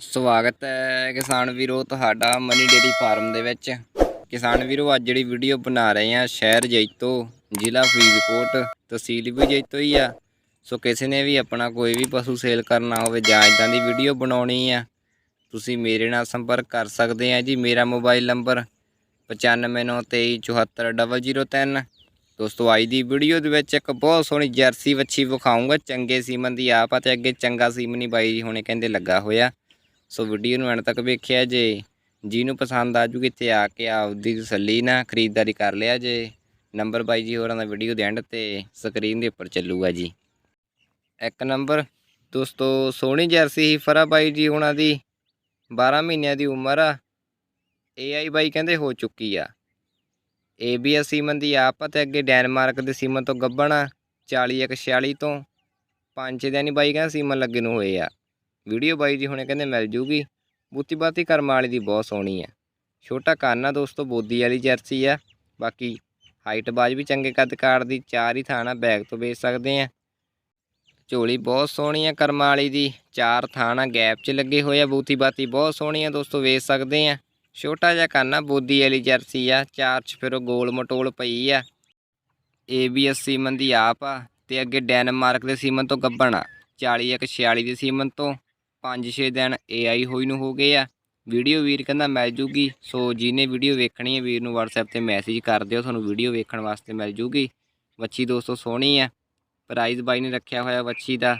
ਸਵਾਗਤ ਹੈ ਕਿਸਾਨ ਵੀਰੋ, ਤੁਹਾਡਾ ਮਨੀ ਡੇਰੀ ਫਾਰਮ ਦੇ ਵਿੱਚ। ਕਿਸਾਨ ਵੀਰੋ, ਅੱਜ ਜਿਹੜੀ ਵੀਡੀਓ ਬਣਾ ਰਹੇ ਆ ਸ਼ਹਿਰ ਜੈਤੋ, ਜ਼ਿਲ੍ਹਾ ਫਰੀਦਕੋਟ, ਤਹਿਸੀਲ ਵੀ ਜੈਤੋ ਹੀ ਆ। ਸੋ ਕਿਸੇ ਨੇ ਵੀ ਆਪਣਾ ਕੋਈ ਵੀ ਪਸ਼ੂ ਸੇਲ ਕਰਨਾ ਹੋਵੇ ਜਾਂ ਇਦਾਂ ਦੀ ਵੀਡੀਓ ਬਣਾਉਣੀ ਆ, ਤੁਸੀਂ ਮੇਰੇ ਨਾਲ ਸੰਪਰਕ ਕਰ ਸਕਦੇ ਆ ਜੀ। ਮੇਰਾ ਮੋਬਾਈਲ ਨੰਬਰ 9593744003 ਦੋਸਤੋ, ਅੱਜ ਦੀ ਵੀਡੀਓ ਦੇ ਵਿੱਚ ਇੱਕ ਬਹੁਤ ਸੋਹਣੀ ਜਰਸੀ ਵੱਛੀ ਵਿਖਾਉਂਗਾ ਚੰਗੇ ਸੀਮਨ ਦੀ ਆਪ ਆ ਤੇ ਅੱਗੇ ਚੰਗਾ ਸੀਮਨੀ ਬਾਈ ਜੀ ਹੁਣੇ ਕਹਿੰਦੇ ਲੱਗਾ ਹੋਇਆ। ਸੋ ਵੀਡੀਓ ਨੂੰ ਐਂਡ ਤੱਕ ਵੇਖਿਆ ਜੇ। ਜਿਹਨੂੰ ਪਸੰਦ ਆ ਜੂਗੀ ਤੇ ਆ ਕੇ ਆਪਦੀ ਤਸੱਲੀ ਨਾਲ ਖਰੀਦਦਾਰੀ ਕਰ ਲਿਆ ਜੇ। ਨੰਬਰ ਬਾਈ ਜੀ ਹੋਰਾਂ ਦਾ ਵੀਡੀਓ ਦੇ ਐਂਡ ਤੇ ਸਕਰੀਨ ਦੇ ਉੱਪਰ ਚੱਲੂਗਾ ਜੀ। ਇੱਕ ਨੰਬਰ, ਦੋਸਤੋ, ਸੋਹਣੀ ਜਰਸੀ ਹੀ ਫਰਾ ਬਾਈ ਜੀ ਉਹਨਾਂ ਦੀ। 12 ਮਹੀਨਿਆਂ ਦੀ ਉਮਰ ਆ। ਏਆਈ ਬਾਈ ਕਹਿੰਦੇ ਹੋ ਚੁੱਕੀ ਆ। ਏਬੀਐਸ ਸੀਮਨ ਦੀ ਆਪ ਆ ਤੇ ਅੱਗੇ ਡੈਨਮਾਰਕ ਦੇ ਸੀਮਨ ਤੋਂ ਗੱਬਣਾ 40 ਇੱਕ 46 ਤੋਂ। ਪੰਜ ਛੇ ਦਿਨ ਬਾਈ ਕਹਿੰਦਾ ਸੀਮਨ ਲੱਗੇ ਨੂੰ ਹੋਏ ਆ। ਵੀਡੀਓ ਬਾਈ ਜੀ ਹੁਣੇ ਕਹਿੰਦੇ ਮਿਲ ਜੂਗੀ। ਬੂਤੀ ਬਾਤੀ ਕਰਮ ਵਾਲੀ ਦੀ ਬਹੁਤ ਸੋਹਣੀ ਆ। ਛੋਟਾ ਕੰਨ ਆ ਦੋਸਤੋ, ਬੋਦੀ ਵਾਲੀ ਜਰਸੀ ਆ। ਬਾਕੀ ਹਾਈਟ ਬਾਜ ਵੀ ਚੰਗੇ ਕੱਦ ਕਾਰ ਦੀ, ਚਾਰ ਹੀ ਥਾਣਾ ਬੈਗ ਤੋਂ ਵੇਚ ਸਕਦੇ ਆ। ਝੋਲੀ ਬਹੁਤ ਸੋਹਣੀ ਆ ਕਰਮ ਵਾਲੀ ਦੀ, ਚਾਰ ਥਾਣਾ ਗੈਪ 'ਚ ਲੱਗੇ ਹੋਏ ਆ। ਬੂਤੀ ਬਾਤੀ ਬਹੁਤ ਸੋਹਣੀ ਆ ਦੋਸਤੋ, ਵੇਚ ਸਕਦੇ ਆ। ਛੋਟਾ ਜਿਹਾ ਕੰਨ ਬੋਦੀ ਵਾਲੀ ਜਰਸੀ ਆ, ਚਾਰ 'ਚ ਫਿਰ ਉਹ ਗੋਲ ਮਟੋਲ ਪਈ ਆ। ਏਬੀਐਸ ਸੀਮਨ ਦੀ ਆਪ ਆ, ਤੇ ਅੱਗੇ ਡੈਨਮਾਰਕ ਦੇ ਸੀਮਨ ਤੋਂ ਗੱਬਣ ਆ 40 ਇੱਕ 46 ਦੇ ਸੀਮਨ ਤੋਂ। 5-6 ਦਿਨ AI ਹੋਈ ਨੂੰ ਹੋ ਗਏ ਆ। ਵੀਡੀਓ ਵੀਰ ਕਹਿੰਦਾ ਮਿਲ ਜੂਗੀ। ਸੋ ਜਿਹਨੇ ਵੀਡੀਓ ਵੇਖਣੀ ਹੈ ਵੀਰ ਨੂੰ WhatsApp ਤੇ ਮੈਸੇਜ ਕਰ ਦਿਓ। ਤੁਹਾਨੂੰ ਵੀਡੀਓ ਵੇਖਣ ਵਾਸਤੇ ਮਿਲ ਜੂਗੀ। ਵੱਛੀ ਦੋਸਤੋ ਸੋਹਣੀ ਆ। ਪ੍ਰਾਈਸ ਬਾਈ ਨੇ ਰੱਖਿਆ ਹੋਇਆ ਵੱਛੀ ਦਾ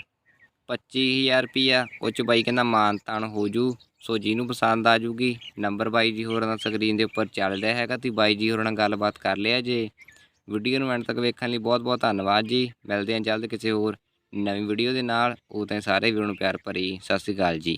25000 ਰੁਪਿਆ ਉਹ ਚ ਬਾਈ ਕਹਿੰਦਾ ਮਾਨ ਤਾਨ ਹੋ ਜੂ। ਸੋ ਜਿਹਨੂੰ ਪਸੰਦ ਆ ਜੂਗੀ ਨੰਬਰ ਬਾਈ ਜੀ ਹੋਰਾਂ ਦਾ ਸਕਰੀਨ ਦੇ ਉੱਪਰ ਚੱਲ ਰਿਹਾ ਹੈਗਾ। ਤੁਸੀਂ ਬਾਈ ਜੀ ਹੋਰਾਂ ਨਾਲ ਗੱਲਬਾਤ ਕਰ ਲਿਆ ਜੇ। ਵੀਡੀਓ ਨੂੰ ਐਂਡ ਤੱਕ ਵੇਖਣ ਲਈ ਬਹੁਤ ਬਹੁਤ ਧੰਨਵਾਦ ਜੀ। ਮਿਲਦੇ ਹਾਂ ਜਲਦ ਕਿਸੇ ਹੋਰ ਨਵੀਂ ਵੀਡੀਓ ਦੇ ਨਾਲ ਉਹ ਤਾਂ ਸਾਰੇ ਵੀਰਾਂ ਨੂੰ ਪਿਆਰ ਭਰੀ ਸਤਿ ਸ਼੍ਰੀ ਅਕਾਲ ਜੀ।